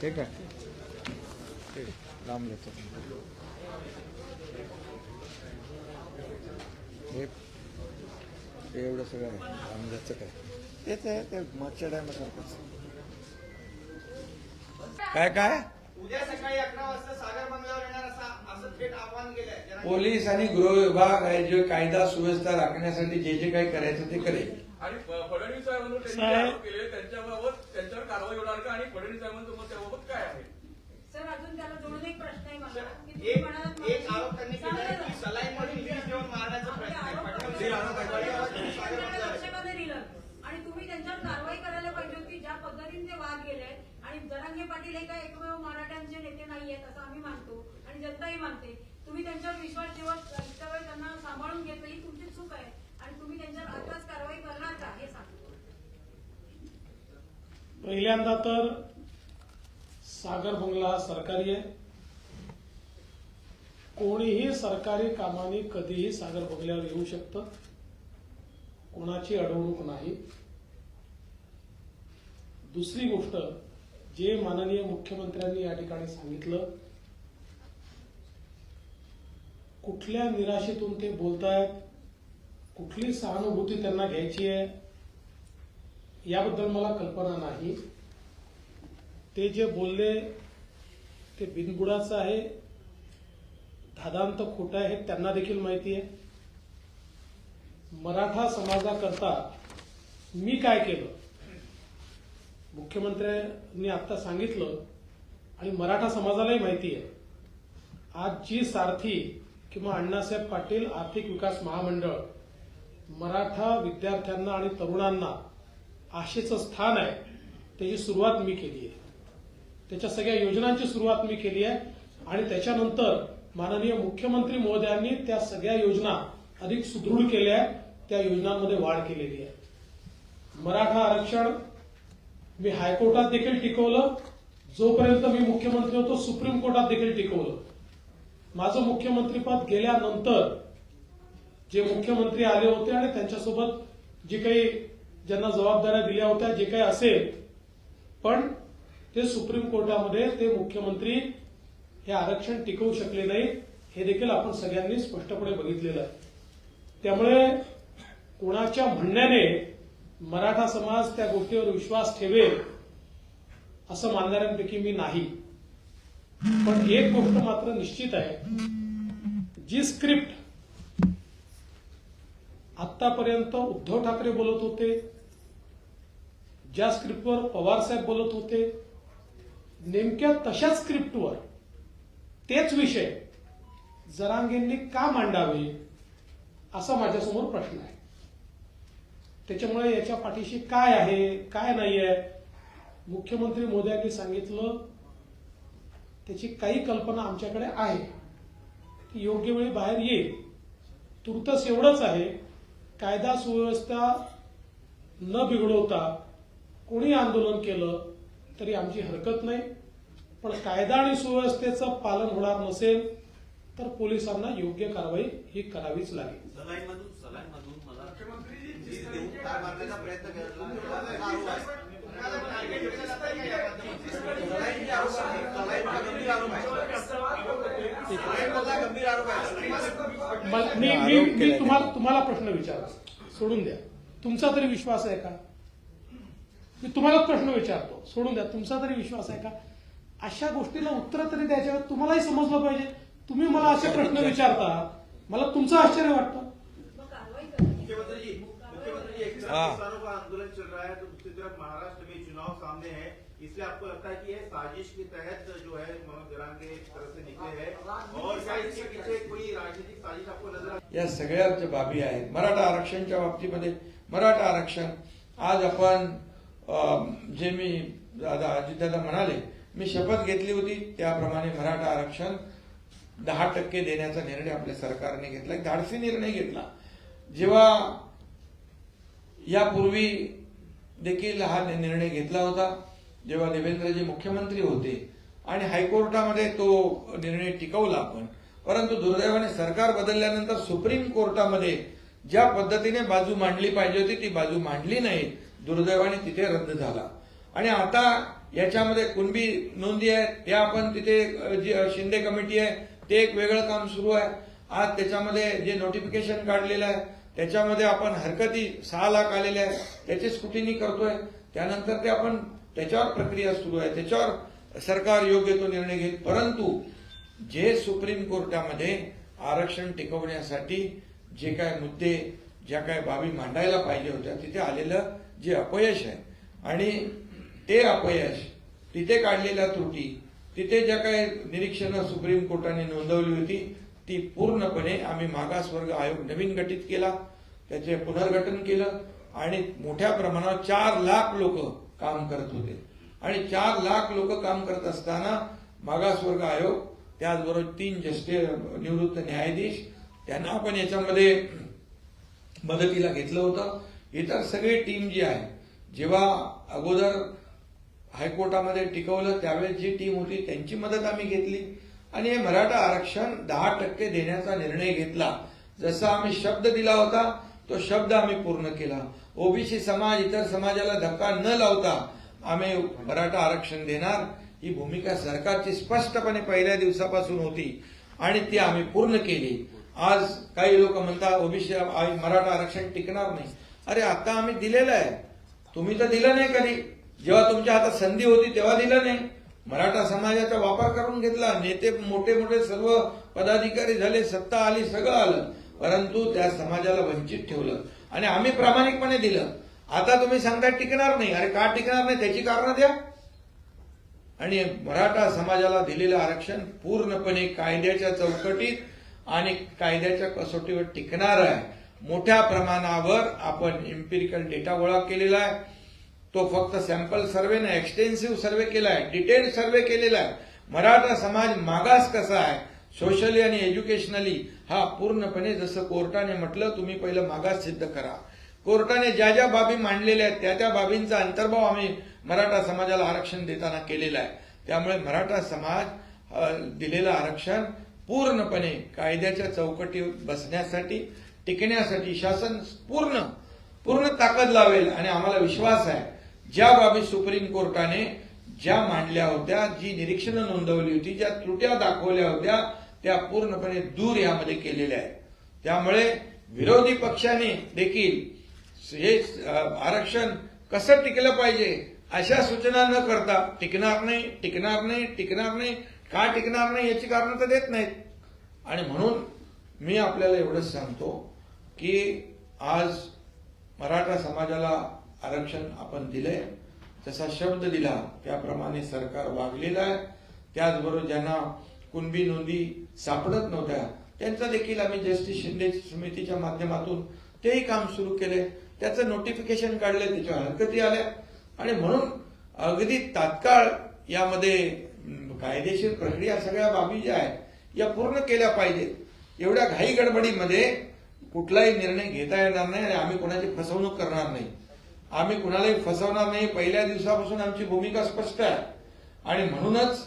ठीक आहे. लांब घेतो हे एवढं सगळं आहे लांब काय? तेच आहे ते मागच्या टायमासारखंच काय काय? उद्या सकाळी अकरा वाजता सागर मंगळावर पोलीस आणि गृह विभाग आहे जे कायदा सुव्यवस्था राखण्यासाठी जे जे काही करायचं ते करेल आणि फडणवीस साहेबांवर त्यांनी साहेब. जे आरोप केले त्यांच्याबाबत त्यांच्यावर कारवाई होणार का आणि फडणवीस साहेबांचं मत त्याबाबत काय आहे सर अजून त्याला जोडून एक प्रश्न आहे मला की तुम्ही एक म्हणालात एक आरोप त्यांनी केला आहे की देऊन मारण्याचा. प्रयत्न आहे. फडणवीस. हे आरोप. लक्षामध्ये दिलं आणि तुम्ही त्यांच्यावर कारवाई करायला पाहिजे होती ज्या पद्धतीने ते वाद गेले आणि जरांगे पाटील हे काय एकमेव मराठ्यांचे नेते नाहीयेत असं आम्ही मानतो आणि जनताही मानते. तुम्ही त्यांच्यावर विश्वास ठेवत इतका वेळ त्यांना सांभाळून घेतलं ही तुमची चूक आहे. आणि तुम्ही त्यांच्यावर आताच कारवाई करणार का हे सांगतो पहिल्यांदा तर सागर बंगला सरकारी आहे. कोणीही सरकारी कामाने कधीही सागर बंगल्यावर येऊ शकतं. कोणाची अडवणूक नाही. दुसरी गोष्ट जे माननीय मुख्यमंत्र्यांनी या ठिकाणी सांगितलं कुठल्या निराशेतून ते बोलतायत? कुठली सहानुभूती त्यांना घ्यायची आहे? याबद्दल मला कल्पना नाही. ते जे बोलले ते बिनबुडाचं आहे. धादांत खोटं आहे हे त्यांना देखील माहिती आहे. मराठा समाजाकरता मी काय केलं? मुख्यमंत्र्यांनी आता सांगितलं आणि मराठा समाजालाही माहिती आहे. आज जी सारथी किंवा अण्णासाहेब पाटील आर्थिक विकास महामंडळ मराठा विद्यार्थ्यांना आणि तरुणांना आशेचं स्थान आहे त्याची सुरुवात मी केली आहे. त्याच्या सगळ्या योजनांची सुरुवात मी केली आहे आणि त्याच्यानंतर माननीय मुख्यमंत्री महोदयांनी त्या सगळ्या योजना अधिक सुदृढ केल्या आहेत त्या योजनांमध्ये वाढ केलेली आहे. मराठा आरक्षण मी हायकोर्टात देखील टिकवलं जोपर्यंत मी मुख्यमंत्री होतो सुप्रीम कोर्टात देखील टिकवलं. माझं मुख्यमंत्रीपद गेल्यानंतर जे मुख्यमंत्री आले होते आणि त्यांच्यासोबत जे काही ज्यांना जबाबदाऱ्या दिल्या होत्या जे काही असेल पण ते सुप्रीम कोर्टामध्ये ते मुख्यमंत्री हे आरक्षण टिकवू शकले नाही हे देखील आपण सगळ्यांनी स्पष्टपणे बघितलेलं आहे. त्यामुळे कोणाच्या म्हणण्याने मराठा समाज त्या गोष्टीवर विश्वास ठेवेल असं मानणाऱ्यांपैकी मी नाही. पण एक गोष्ट मात्र निश्चित आहे. जी स्क्रिप्ट आतापर्यंत उद्धव ठाकरे बोलत होते ज्या स्क्रिप्टवर पवार साहेब बोलत होते नेमक्या तशाच स्क्रिप्टवर तेच विषय जरांगेंनी का मांडावे असा माझ्यासमोर प्रश्न आहे. त्याच्यामुळे याच्या पाठीशी काय आहे काय नाही आहे मुख्यमंत्री मोदयांनी सांगितलं त्याची काही कल्पना आमच्याकडे आहे. ती योग्य वेळी बाहेर येईल. तुर्तस एवढंच आहे कायदा सुव्यवस्था न बिघडवता कोणी आंदोलन केलं तरी आमची हरकत नाही. पण कायदा आणि सुव्यवस्थेचं पालन होणार नसेल तर पोलिसांना योग्य कारवाई ही करावीच लागेल. प्रयत्न मी मी मी तुम्हाला तुम्हाला प्रश्न विचारा सोडून द्या. तुमचा तरी विश्वास आहे का? मी तुम्हाला प्रश्न विचारतो. सोडून द्या. तुमचा तरी विश्वास आहे का? अशा गोष्टीला उत्तर तरी द्यायच्या तुम्हालाही समजलं पाहिजे. तुम्ही मला असे प्रश्न विचारता. मला तुमचं आश्चर्य वाटतं. मुख्यमंत्री जी मुख्यमंत्री जी एक हाँ। तरफ किसानों का आंदोलन चल रहा है तो दूसरी तरफ महाराष्ट्र में चुनाव सामने है इसलिए आपको लगता है कि ये साजिश के तहत जो है मनोज जरांग के तरफ से निकले हैं। और क्या इसके पीछे कोई राजनीतिक साजिश आपको नजर आ या सगळ्या ज्या बाबी आहेत. मराठा आरक्षणच्या बाबतीमध्ये मराठा आरक्षण आज आपण जे मी दादा अजितदादा म्हणाले मी शपथ घेतली होती त्याप्रमाणे मराठा आरक्षण दहा टक्के देण्याचा निर्णय आपल्या सरकारने घेतला. एक धाडसी निर्णय घेतला. जेव्हा यापूर्वी देखील हा निर्णय घेतला होता जेव्हा देवेंद्रजी मुख्यमंत्री होते आणि हायकोर्टामध्ये तो निर्णय टिकवला आपण परंतु दुर्दैवाने सरकार बदलल्यानंतर सुप्रीम कोर्टामध्ये ज्या पद्धतीने बाजू मांडली पाहिजे होती ती बाजू मांडली नाही. दुर्दैवाने तिथे रद्द झाला. आणि आता याच्यामध्ये कुणबी नोंदी आहे त्या आपण तिथे जी शिंदे कमिटी आहे ते एक वेगळं काम सुरू आहे. आज त्याच्यामध्ये जे नोटिफिकेशन काढलेलं आहे त्याच्यामध्ये आपण हरकती सहा लाख आलेले आहे त्याची स्कुटिनी करतोय. त्यानंतर ते आपण त्याच्यावर प्रक्रिया सुरू आहे. त्याच्यावर सरकार योग्य तो निर्णय घेईल. परंतु जे सुप्रीम कोर्टामध्ये आरक्षण टिकवण्यासाठी जे काय मुद्दे ज्या काय बाबी मांडायला पाहिजे होत्या तिथे आलेलं जे अपयश आहे आणि ते अपयश तिथे काढलेल्या त्रुटी तिथे ज्या काही निरीक्षणं सुप्रीम कोर्टाने नोंदवली होती ती पूर्णपणे आम्ही मागासवर्ग आयोग नवीन गठीत केला. त्याचे पुनर्गठन केलं आणि मोठ्या प्रमाणावर चार लाख लोक काम करत होते. आणि चार लाख लोक काम करत असताना मागासवर्ग आयोग त्याचबरोबर तीन जस्टे निवृत्त न्यायाधीश त्यांना आपण याच्यामध्ये मदतीला घेतलं होतं. इतर सगळी टीम जी आहे जेव्हा अगोदर हायकोर्टामध्ये टिकवलं त्यावेळेस जी टीम होती त्यांची मदत आम्ही घेतली. आणि हे मराठा आरक्षण दहा टक्के देण्याचा निर्णय घेतला. जसा आम्ही शब्द दिला होता तो शब्द आम्ही पूर्ण केला. ओबीसी समाज इतर समाजाला धक्का न लावता आम्ही मराठा आरक्षण देणार. ही भूमिका सरकारची स्पष्टपणे पहिल्या दिवसापासून होती आणि ती आम्ही पूर्ण केली. आज काही लोक म्हणतात ओबीसी मराठा आरक्षण टिकणार नाही. अरे आता आम्ही दिलेलं आहे. तुम्ही तर दिलं नाही कधी. जेव्हा तुमच्या हातात संधी होती तेव्हा दिलं नाही. मराठा समाजाचा वापर करून घेतला. नेते मोठे मोठे सर्व पदाधिकारी झाले सत्ता आली सगळं आलं. परंतु त्या समाजाला वंचित ठेवलं. आणि आम्ही प्रामाणिकपणे दिलं. आता तुम्ही सांगता टिकणार नाही. अरे का टिकणार नाही? त्याची कारणं द्या. आणि मराठा समाजाला दिलेलं आरक्षण पूर्णपणे कायद्याच्या चौकटीत आणि कायद्याच्या कसोटीवर टिकणार आहे. मोठ्या प्रमाणावर आपण इम्पिरिकल डेटा गोळा केलेला आहे. तो फक्त सॅम्पल सर्व्हे नाही एक्सटेन्सिव्ह सर्व्हे केला आहे. डिटेल सर्व्हे केलेला आहे. मराठा समाज मागास कसा आहे? सोशली आणि एज्युकेशनली हा पूर्णपणे जसं कोर्टाने म्हटलं तुम्ही पहिलं मागास सिद्ध करा. कोर्टाने ज्या ज्या बाबी मांडलेल्या आहेत त्या त्या बाबींचा अंतर्भाव आम्ही मराठा समाजाला आरक्षण देताना केलेला आहे. त्यामुळे मराठा समाज दिलेलं आरक्षण पूर्णपणे कायद्याच्या चौकटी बसण्यासाठी टिकण्यासाठी शासन पूर्ण पूर्ण ताकद लावेल आणि आम्हाला विश्वास आहे ज्या बाबी सुप्रीम कोर्टाने ज्या मांडल्या होत्या जी निरीक्षणं नोंदवली होती ज्या त्रुट्या दाखवल्या होत्या त्या पूर्णपणे दूर यामध्ये केलेल्या आहेत. त्यामुळे विरोधी पक्षाने देखील हे आरक्षण कसं टिकलं पाहिजे अशा सूचना न करता टिकणार नाही टिकणार नाही टिकणार नाही का टिकणार नाही याची कारणं तर देत नाहीत. आणि म्हणून मी आपल्याला एवढंच सांगतो की आज मराठा समाजाला आरक्षण आपण दिलंय. जसा शब्द दिला त्याप्रमाणे सरकार वागलेलं आहे. त्याचबरोबर ज्यांना कुणबी नोंदी सापडत नव्हत्या. त्यांचा देखील आम्ही जस्टिस शिंदे समितीच्या माध्यमातून तेही काम सुरू केले. त्याचं नोटिफिकेशन काढले त्याच्या हरकती आल्या. आणि म्हणून अगदी तात्काळ यामध्ये कायदेशीर प्रक्रिया सगळ्या बाबी ज्या आहेत या पूर्ण केल्या पाहिजेत. एवढ्या घाई गडबडीमध्ये कुठलाही निर्णय घेता येणार नाही आणि आम्ही कोणाची फसवणूक करणार नाही. आम्ही कुणालाही फसवणार नाही. पहिल्या दिवसापासून आमची भूमिका स्पष्ट आहे. आणि म्हणूनच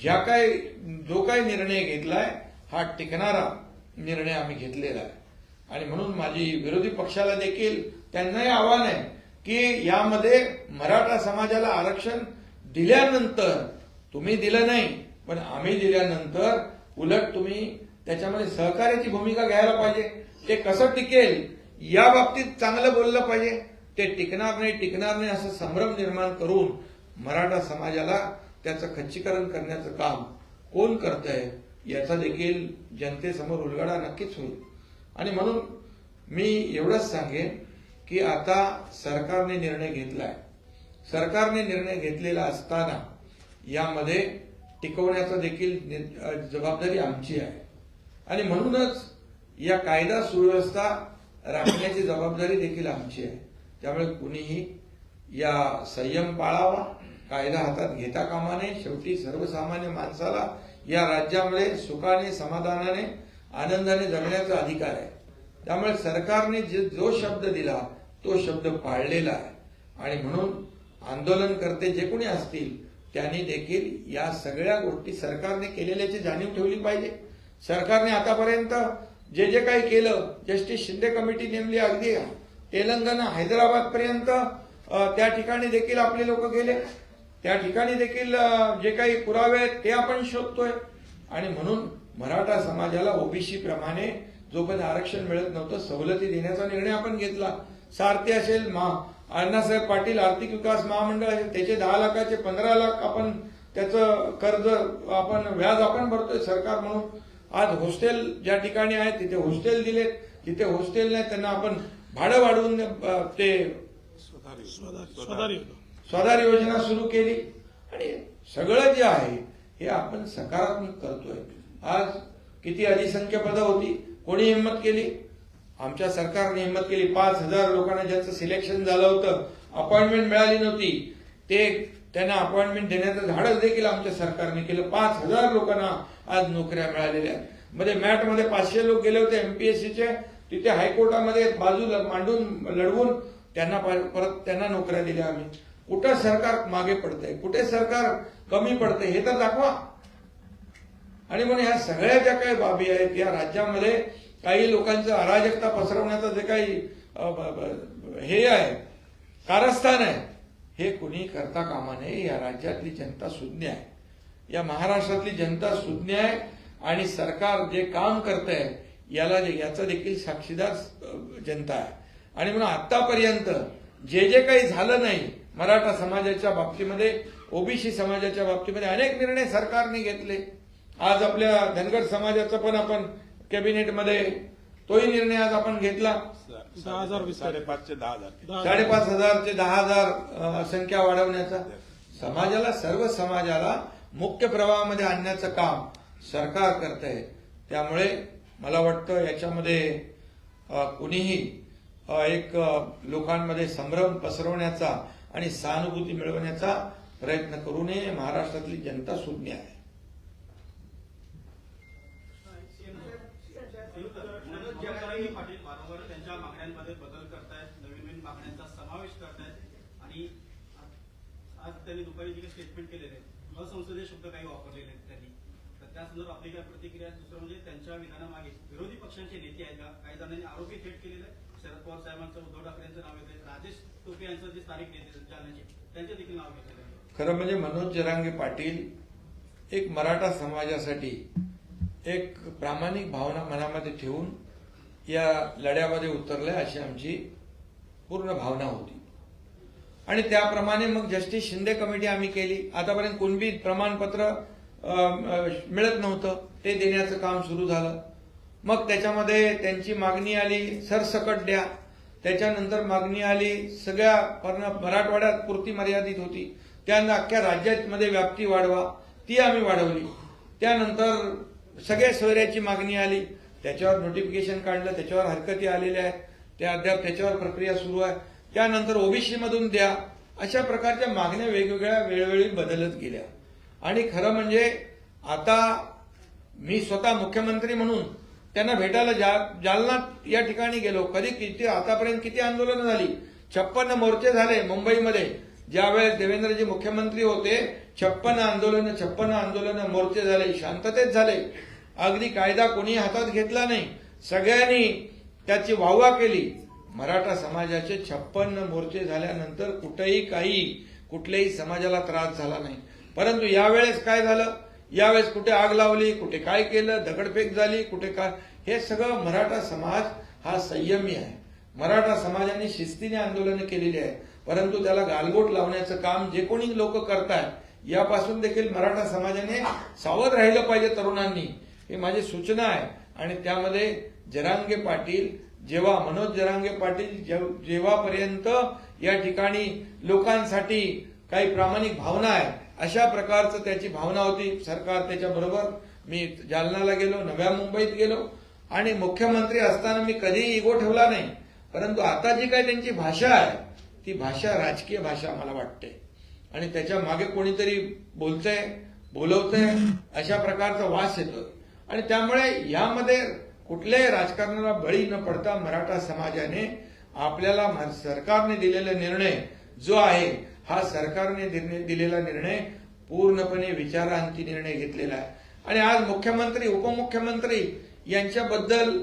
ज्या काय जो काही निर्णय घेतलाय हा टिकणारा निर्णय आम्ही घेतलेला आहे. आणि म्हणून माझी विरोधी पक्षाला देखील त्यांनाही आव्हान आहे की यामध्ये मराठा समाजाला आरक्षण दिल्यानंतर तुम्ही दिलं नाही पण आम्ही दिल्यानंतर उलट तुम्ही त्याच्यामध्ये सहकार्याची भूमिका घ्यायला पाहिजे. ते कसं टिकेल या बाबतीत चांगलं बोललं पाहिजे. ते टिकणार नाही टिकणार नाही असं संभ्रम निर्माण करून मराठा समाजाला त्याचं खच्चीकरण करण्याचं काम कोण करतंय याचा देखील जनतेसमोर उलगडा नक्कीच होईल. आणि म्हणून मी एवढंच सांगेन की आता सरकारने निर्णय घेतलाय. सरकारने निर्णय घेतलेला असताना यामध्ये टिकवण्याचा देखील नि- जबाबदारी आमची आहे. आणि म्हणूनच या कायदा सुव्यवस्था राखण्याची जबाबदारी देखील आमची आहे. त्यामुळे कुणीही या संयम पाळावा कायदा हातात घेता कामा नये. शेवटी सर्वसामान्य माणसाला या राज्यामुळे सुखाने समाधानाने आनंदाने जगण्याचा अधिकार आहे. त्यामुळे सरकारने जे जो शब्द दिला तो शब्द पाळलेला आहे. आणि म्हणून आंदोलनकर्ते जे कोणी असतील त्यांनी देखील या सगळ्या गोष्टी सरकारने केलेल्याची जाणीव ठेवली पाहिजे. सरकारने आतापर्यंत जे जे काही केलं जस्टिस शिंदे कमिटी नेमली अगदी तेलंगणा हैदराबाद पर्यंत त्या ठिकाणी देखील आपले लोक गेले. त्या ठिकाणी देखील जे काही पुरावे आहेत ते आपण शोधतोय. आणि म्हणून मराठा समाजाला ओबीसी प्रमाणे जोपर्यंत आरक्षण मिळत नव्हतं सवलती देण्याचा निर्णय आपण घेतला. सारथी असेल मा अण्णासाहेब पाटील आर्थिक विकास महामंडळ असेल त्याचे दहा लाखाचे पंधरा लाख आपण त्याचं कर्ज आपण व्याज आपण भरतोय सरकार म्हणून. आज हॉस्टेल ज्या ठिकाणी आहे तिथे हॉस्टेल दिलेत. तिथे हॉस्टेल नाही त्यांना आपण भाडं वाढवून ते स्वधारी. स्वधार योजना सुरू केली आणि सगळं जे आहे हे आपण सकारात्मक करतोय. आज किती अधिसंख्य पदं होती? कोणी हिंमत केली? आमच्या सरकारने हिंमत केली. पाच हजार लोकांना ज्यांचं सिलेक्शन झालं होतं अपॉइंटमेंट मिळाली नव्हती. ते त्यांना अपॉइंटमेंट देण्याचं धाडस देखील आमच्या सरकारने केलं. पाच हजार लोकांना आज नोकऱ्या मिळालेल्या आहेत. मध्ये मॅटमध्ये पाचशे लोक गेले होते एमपीएससीचे तिथे हायकोर्टामध्ये बाजूला मांडून लढवून त्यांना पर- परत त्यांना नोकऱ्या दिल्या आम्ही. कुठं सरकार मागे पडतंय कुठे सरकार कमी पडतंय हे तर दाखवा. आणि म्हणून ह्या सगळ्या ज्या काही बाबी आहेत या राज्यामध्ये काही लोकांचं अराजकता पसरवण्याचं जे काही हे आहे कारस्थान आहे हे कुणी करता कामा नये या राज्यातली जनता सुज्ञ आहे. या महाराष्ट्रातली जनता सुज्ञ आहे आणि सरकार जे काम करत आहे याला याचा देखील साक्षीदार जनता आहे. आणि म्हणून आतापर्यंत जे जे काही झालं नाही मराठा समाजाच्या बाबतीमध्ये ओबीसी समाजाच्या बाबतीमध्ये अनेक निर्णय सरकारने घेतले. आज आपल्या धनगर समाजाचा पण आपण कॅबिनेटमध्ये तोही निर्णय आज आपण घेतला. दहा हजार. साडेपाचशे दहा हजार. साडेपाच हजार ते दहा हजार संख्या वाढवण्याचा. समाजाला सर्व समाजाला मुख्य प्रवाहामध्ये आणण्याचं काम सरकार करत आहे त्यामुळे मला वाटतं याच्यामध्ये कुणीही एक लोकांमध्ये संभ्रम पसरवण्याचा आणि सहानुभूती मिळवण्याचा प्रयत्न करू नये. महाराष्ट्रातली जनता सुज्ञ आहे. त्यांच्या मागण्यांमध्ये बदल नवीन नवीन मागण्यांचा समावेश आणि आज त्यांनी दुपारी जे काही स्टेटमेंट केलेले असंसदीय शब्द काही वापरलेले आहेत त्यांनी. तर त्या संदर्भात आपली काय प्रतिक्रिया आहे? दुसरं म्हणजे त्यांच्या विधानामागे विरोधी पक्षांचे नेते आहेत का? काही जणांनी आरोपी थेट केलेले आहे शरद पवार साहेबांचं उद्धव ठाकरेंचं नाव घेतलं राजेश टोपे यांचं जे स्थानिक नेते जालन्याचे त्यांचे देखील नाव घेतलेलं आहे. खरं म्हणजे मनोज जरांगे पाटील एक मराठा समाजासाठी एक प्रामाणिक भावना मनामध्ये ठेवून या लढ्यामध्ये उतरले अशी आमची पूर्ण भावना होती. आणि त्याप्रमाणे मग जस्टिस शिंदे कमिटी आम्ही केली. आतापर्यंत कोणबी प्रमाणपत्र मिळत नव्हतं. ते देण्याचं काम सुरू झालं. मग त्याच्यामध्ये त्यांची मागणी आली सरसकट द्या. त्याच्यानंतर मागणी आली सगळ्या पूर्ण मराठवाड्यात पुरती मर्यादित होती. त्यानंतर अख्ख्या राज्यामध्ये व्याप्ती वाढवा ती आम्ही वाढवली. त्यानंतर सगळ्या सोयऱ्याची मागणी आली. त्याच्यावर नोटिफिकेशन काढलं त्याच्यावर हरकती आलेल्या आहेत. त्या अद्याप त्याच्यावर प्रक्रिया सुरू आहे. त्यानंतर ओबीसी मधून द्या. अशा प्रकारच्या मागण्या वेगवेगळ्या वेळोवेळी बदलत गेल्या. आणि खरं म्हणजे आता मी स्वतः मुख्यमंत्री म्हणून त्यांना भेटायला जा- जालना या ठिकाणी गेलो. कधी किती आतापर्यंत किती आंदोलनं झाली? छप्पन्न मोर्चे झाले मुंबईमध्ये. ज्यावेळेस देवेंद्रजी मुख्यमंत्री होते छप्पन आंदोलन छप्पन आंदोलन मोर्चे झाले शांततेत झाले. अगदी कायदा कोणी हातात घेतला नाही. सगळ्यांनी त्याची वाहवा केली. मराठा समाजाचे छप्पन मोर्चे झाल्यानंतर कुठेही काही कुठल्याही समाजाला त्रास झाला नाही. परंतु यावेळेस काय झालं? यावेळेस कुठे आग लावली कुठे काय केलं दगडफेक झाली कुठे काय हे सगळं मराठा समाज हा संयमी आहे. मराठा समाजाने शिस्तीने आंदोलनं केलेली आहेत परंतु त्याला गालबोट लावण्याचं काम जे कोणी लोक करतात यापासून देखील मराठा समाजाने सावध राहिलं पाहिजे तरुणांनी. ही माझी सूचना आहे. आणि त्यामध्ये जरांगे पाटील जेव्हा मनोज जरांगे पाटील जेव्हापर्यंत या ठिकाणी लोकांसाठी काही प्रामाणिक भावना आहे अशा प्रकारचं त्याची भावना होती. सरकार त्याच्याबरोबर मी जालनाला गेलो नव्या मुंबईत गेलो. आणि मुख्यमंत्री असताना मी कधीही इगो ठेवला नाही. परंतु आता जी काही त्यांची भाषा आहे ती भाषा राजकीय भाषा मला वाटते. आणि त्याच्यामागे कोणीतरी बोलतंय बोलवतंय अशा प्रकारचा वास येतोय. आणि त्यामुळे यामध्ये कुठल्याही राजकारणाला बळी न पडता मराठा समाजाने आपल्याला सरकारने दिलेला निर्णय जो आहे हा सरकारने दिलेला निर्णय पूर्णपणे विचारांती निर्णय घेतलेला आहे. आणि आज मुख्यमंत्री उपमुख्यमंत्री यांच्याबद्दल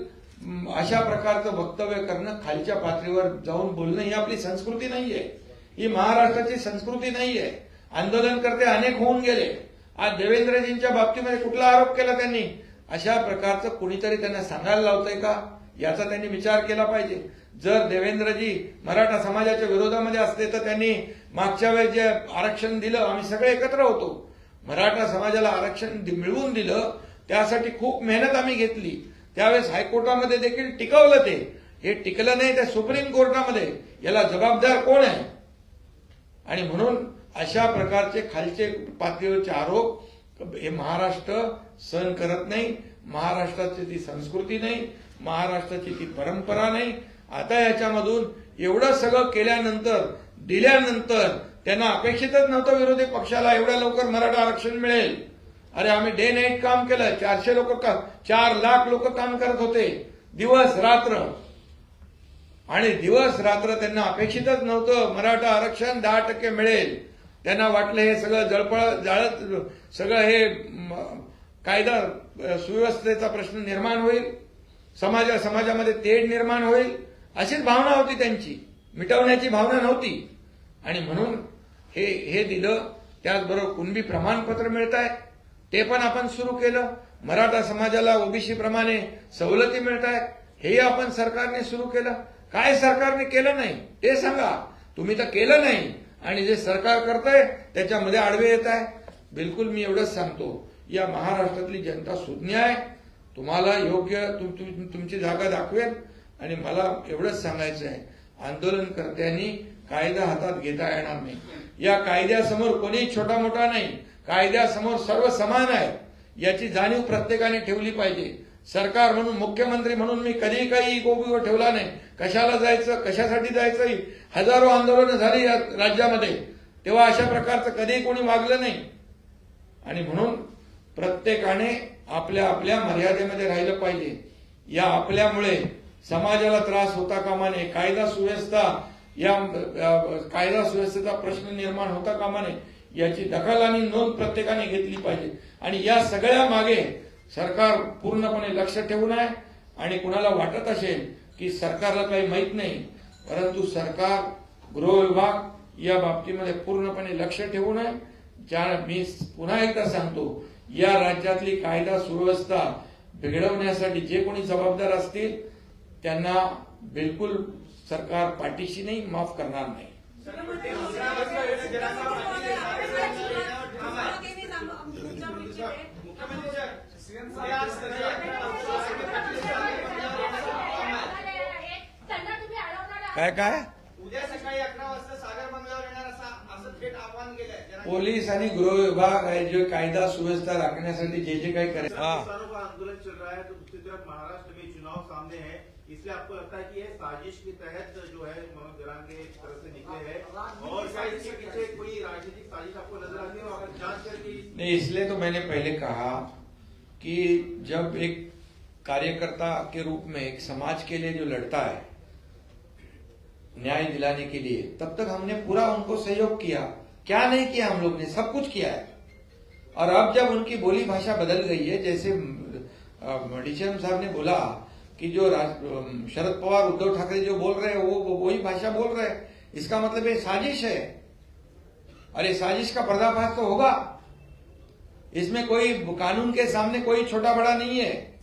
अशा प्रकारचं वक्तव्य करणं खालच्या पातळीवर जाऊन बोलणं ही आपली संस्कृती नाहीये. ही महाराष्ट्राची संस्कृती नाहीये. आंदोलनकर्ते अनेक होऊन गेले. आज देवेंद्रजींच्या बाबतीमध्ये कुठला आरोप केला त्यांनी? अशा प्रकारचं कुणीतरी त्यांना सांगायला लावतंय का? याचा त्यांनी विचार केला पाहिजे. जर देवेंद्रजी मराठा समाजाच्या विरोधामध्ये असते तर त्यांनी मागच्या वेळेस जे आरक्षण दिलं आम्ही सगळे एकत्र होतो. मराठा समाजाला आरक्षण मिळवून दिलं त्यासाठी खूप मेहनत आम्ही घेतली. त्यावेळेस हायकोर्टामध्ये देखील टिकवलं ते. हे टिकलं नाही त्या सुप्रीम कोर्टामध्ये. याला जबाबदार कोण आहे? आणि म्हणून अशा प्रकारचे खालचे पातळीवरचे आरोप हे महाराष्ट्र सहन करत नाही. महाराष्ट्राची ती संस्कृती नाही. महाराष्ट्राची ती परंपरा नाही. आता याच्यामधून एवढं सगळं केल्यानंतर दिल्यानंतर त्यांना अपेक्षितच नव्हतं विरोधी पक्षाला एवढ्या लवकर मराठा आरक्षण मिळेल. अरे आम्ही डे नाईट काम केलं चारशे लोक का चार लाख लोक काम करत होते. दिवस रात्र. आणि दिवस रात्र त्यांना अपेक्षितच नव्हतं मराठा आरक्षण दहा टक्के मिळेल. त्यांना वाटलं हे सगळं जळपळ जाळत सगळं हे कायदा सुव्यवस्थेचा प्रश्न निर्माण होईल. समाजा समाजामध्ये तेढ निर्माण होईल. अशीच भावना होती त्यांची. मिटवण्याची भावना नव्हती. आणि म्हणून हे हे दिलं. त्याचबरोबर कुणबी प्रमाणपत्र मिळत आहे ते पण आपण सुरू केलं. मराठा समाजाला ओबीसी प्रमाणे सवलती मिळत आहेत हेही आपण सरकारने सुरू केलं. काय सरकारने केलं नाही? ते सांगा. तुम्ही तर केलं नाही. आणि जे सरकार करतंय त्याच्यामध्ये आडवे येत आहे. बिलकुल मी एवढंच सांगतो. या महाराष्ट्रातली जनता सुज्ञ आहे. तुम्हाला योग्य तुम- तुम- तुमची जागा दाखवेल. आणि मला एवढंच सांगायचं आहे आंदोलनकर्त्यांनी कायदा हातात घेता येणार नाही. या कायद्यासमोर कोणीही छोटा मोठा नाही. कायद्यासमोर सर्व समान आहेत. याची जाणीव प्रत्येकाने ठेवली पाहिजे. सरकार म्हणून मुख्यमंत्री म्हणून मी कधी काही गोबीवर ठेवला नाही. कशाला जायचं कशासाठी जायचं? हजारो आंदोलनं झाली या राज्यामध्ये. तेव्हा अशा प्रकारचं कधीही कोणी वागलं नाही. आणि म्हणून प्रत्येकाने आपल्या आपल्या मर्यादेमध्ये राहिलं पाहिजे. या आपल्यामुळे समाजाला त्रास होता कामा नये कायदा सुव्यवस्था या कायदा सुव्यवस्थेचा प्रश्न निर्माण होता कामा नये याची दखल आणि नोंद प्रत्येकाने घेतली पाहिजे. आणि या सगळ्या मागे सरकार पूर्णपणे लक्ष ठेवून आहे. आणि कुणाला वाटत असेल की सरकारला काही माहीत नाही परंतु सरकार गृह विभाग या बाबतीमध्ये पूर्णपणे लक्ष ठेवून आहे. ज्या मी पुन्हा एकदा सांगतो या राज्यातली कायदा सुव्यवस्था बिघडवण्यासाठी जे कोणी जबाबदार असतील त्यांना बिलकुल सरकार पाठीशी नाही माफ करणार नाही. काय काय? उद्या सकाळी अकरा वाजता सागर बंगल्यावर येणार असा असं थेट आव्हान केलंय. जरा- पोलीस आणि गृह विभाग आहे जे कायदा सुव्यवस्था राखण्यासाठी जे जे काही करायचं इसलिए आपको लगता है कि ये साजिश के तहत जो है मनोज जरान के तरफ़ से निकले हैं? और क्या इसके पीछे कोई राजनीतिक साजिश आपको नज़र आती है? और जाँच करके नहीं इसलिए तो मैंने पहले कहा कि जब एक कार्यकर्ता के रूप में एक समाज के लिए जो लड़ता है न्याय दिलाने के लिए तब तक हमने पूरा उनको सहयोग किया। क्या नहीं किया हम लोग ने? सब कुछ किया है। और अब जब उनकी बोली भाषा बदल गई है जैसे डीसीएम साहब ने बोला कि जो शरद पवार, उद्धव ठाकरे जो बोल रहे हैं, वो वही भाषा बोल रहे हैं। इसका मतलब ये साजिश है। और ये साजिश का पर्दाफाश तो होगा। इसमें कोई कानून के सामने कोई छोटा बड़ा नहीं है।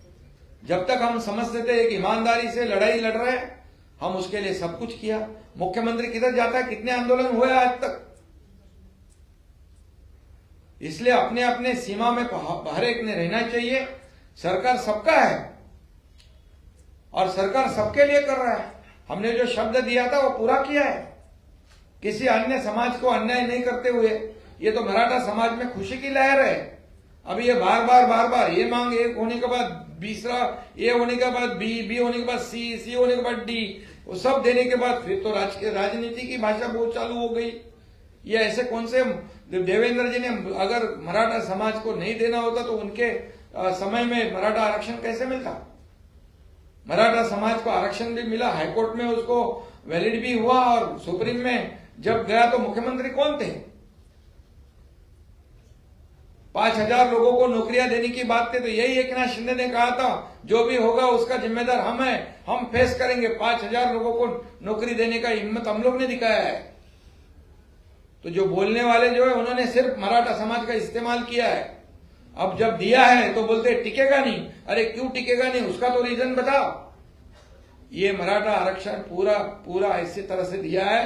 जब तक हम समझते थे एक ईमानदारी से लड़ाई लड़ रहे हैं, हम उसके लिए सब कुछ किया। मुख्यमंत्री किधर जाता है? कितने आंदोलन हुए आज तक? इसलिए अपने अपने सीमा में हर एक ने रहना चाहिए। सरकार सबका है। और सरकार सबके लिए कर रहा है। हमने जो शब्द दिया था वो पूरा किया है। किसी अन्य समाज को अन्याय नहीं करते हुए। ये तो मराठा समाज में खुशी की लहर है। अभी ये बार बार बार बार ये मांग एक होने के बाद दूसरा ए होने के बाद बी बी होने के बाद सी सी होने के बाद डी वो सब देने के बाद फिर तो राज, राजनीति की भाषा बहुत चालू हो गई। ये ऐसे कौन से देवेंद्र जी ने अगर मराठा समाज को नहीं देना होता तो उनके समय में मराठा आरक्षण कैसे मिलता? मराठा समाज को आरक्षण भी मिला, हाईकोर्ट में उसको वैलिड भी हुआ और सुप्रीम में जब गया तो मुख्यमंत्री कौन थे? पाँच हज़ार लोगों को नौकरियाँ देने की बात थी तो यही एक नाथ शिंदे ने कहा था, जो भी होगा उसका जिम्मेदार हम है, हम फेस करेंगे। पाँच हज़ार लोगों को नौकरी देने का हिम्मत हम लोग ने दिखाया है। तो जो बोलने वाले जो है, उन्होंने सिर्फ़ मराठा समाज का इस्तेमाल किया है। अब जब दिया है तो बोलते, टिकेगा नहीं। अरे, क्यों टिकेगा नहीं? उसका तो रीजन बताओ। ये मराठा आरक्षण पूरा पूरा ऐसी तरह से दिया है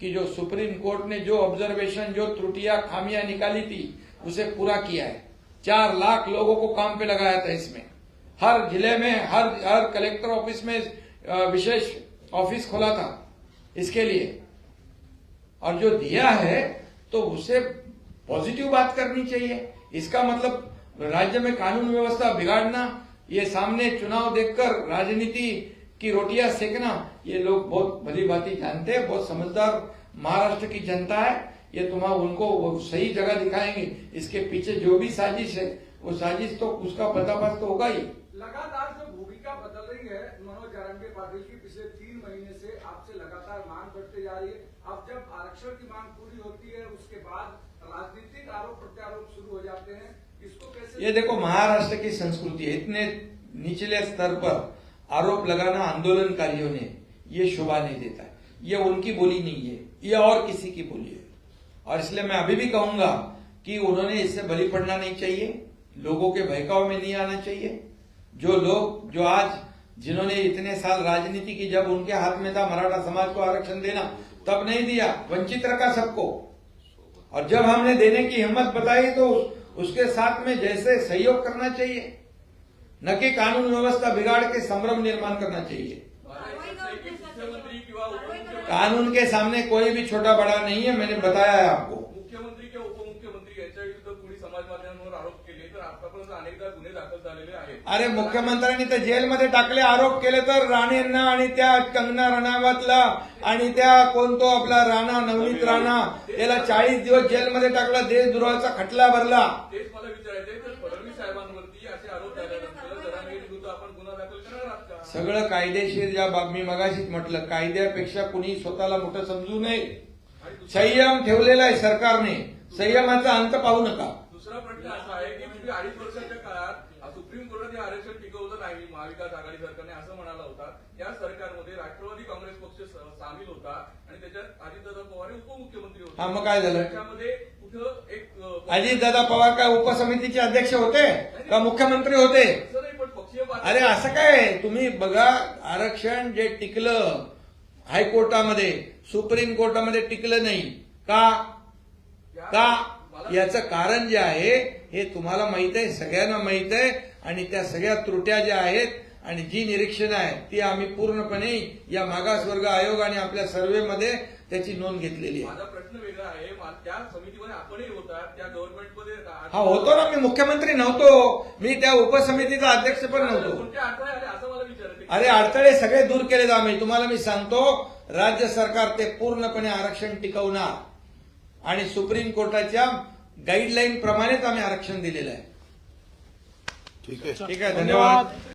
कि जो सुप्रीम कोर्ट ने जो ऑब्जर्वेशन जो त्रुटियाँ, खामियाँ निकाली थी, उसे पूरा किया है। चार लाख लोगों को काम पे लगाया था इसमें। हर ज़िले में, हर हर कलेक्टर ऑफ़िस में विशेष ऑफ़िस खोला था इसके लिए। और जो दिया है तो उसे पॉजिटिव बात करनी चाहिए। इसका मतलब राज्य में कानून व्यवस्था बिगाड़ना, ये सामने चुनाव देखकर राजनीति की रोटियाँ सेकना, ये लोग बहुत भली भांति जानते हैं, बहुत समझदार महाराष्ट्र की जनता है। ये तुम्हारा उनको सही जगह दिखाएँगे। इसके पीछे जो भी साजिश है, वो साजिश तो उसका पर्दाफाश तो होगा ही। लगातार जो भूमिका बदल रही है, मनोज जरंगे पाटिल की पिछले तीन महीने से आपसे लगातार मांग बढ़ते जा रही है अब जब आरक्षण की मांग पूरी होती है उसके बाद राजनीतिक आरोप प्रत्यारोप शुरू हो जाते हैं इसको कैसे ये देखो, महाराष्ट्र की संस्कृति है, इतने निचले स्तर पर आरोप लगाना आंदोलनकारियों ने ये शोभा नहीं देता ये उनकी बोली नहीं है, ये और किसी की बोली है। और इसलिए मैं अभी भी कहूँगा कि उन्होंने इससे बलि पड़ना नहीं चाहिए, लोगों के बहकाव में नहीं आना चाहिए। जो लोग, जो आज जिन्होंने इतने साल राजनीति की, जब उनके हाथ में था मराठा समाज को आरक्षण देना, तब नहीं दिया, वंचित रखा सबको। और जब हमने देने की हिम्मत बताई तो उसके साथ में जैसे सहयोग करना चाहिए। न कि कानून व्यवस्था बिगाड़ के संभ्रम निर्माण करना चाहिए। कानून के सामने कोई भी छोटा बड़ा नहीं है, मैंने बताया है आपको। अरे मुख्यमंत्र्यांनी तर जेलमध्ये टाकले आरोप केले तर राणेंना आणि त्या कंगना रणावतला आणि त्या कोण तो आपला राणा नवनीत राणा त्याला चाळीस दिवस जेलमध्ये टाकला देशद्रोहाचा खटला भरला. सगळं कायदेशीर ज्या बाब मी मगाशीच म्हटलं कायद्यापेक्षा कुणी स्वतःला मोठं समजू नये. संयम ठेवलेला आहे सरकारने. संयमाचा अंत पाहू नका. दुसरा प्रश्न असा आहे की तुम्ही अडीच वर्षाच्या काळात सुप्रीम कोर्टाने आरक्षण टिकवलं नाही महाविकास आघाडी सरकारने असं म्हणाला होता. या सरकारमध्ये राष्ट्रवादी काँग्रेस पक्ष सामील होता आणि त्याच्यात अजितदादा पवार हे उपमुख्यमंत्री होते. हा, मग काय झालं? त्याच्यामध्ये कुठं एक अजितदादा पवार काय उपसमितीचे अध्यक्ष होते का मुख्यमंत्री होते? असं नाही पण पक्षीय बातमी- अरे असं काय? तुम्ही बघा आरक्षण जे टिकलं हायकोर्टामध्ये सुप्रीम कोर्टामध्ये टिकलं नाही. का? का? याचं कारण जे आहे हे तुम्हाला माहीत आहे सगळ्यांना माहीत आहे. आणि त्या सगळ्या त्रुट्या ज्या आहेत आणि जी निरीक्षणं आहेत ती आम्ही पूर्णपणे या मागासवर्ग आयोग आणि आपल्या सर्व्हेमध्ये त्याची नोंद घेतलेली आहे. माझा प्रश्न वेगळा आहे. मा- त्या समितीमध्ये आपणही होता त्या गव्हर्नमेंटमध्ये हा होतो ना मी मुख्यमंत्री नव्हतो. मी त्या उपसमितीचा अध्यक्ष पण नव्हतो. कोणते अडथळे आले असं मला विचारायचं अरे अडथळे सगळे दूर केले आम्ही. तुम्हाला मी सांगतो राज्य सरकार ते पूर्णपणे आरक्षण टिकवणार. आणि सुप्रीम कोर्टाच्या गाईडलाईन प्रमाणेच आम्ही आरक्षण दिलेलं आहे. ठीक आहे. ठीक आहे धन्यवाद.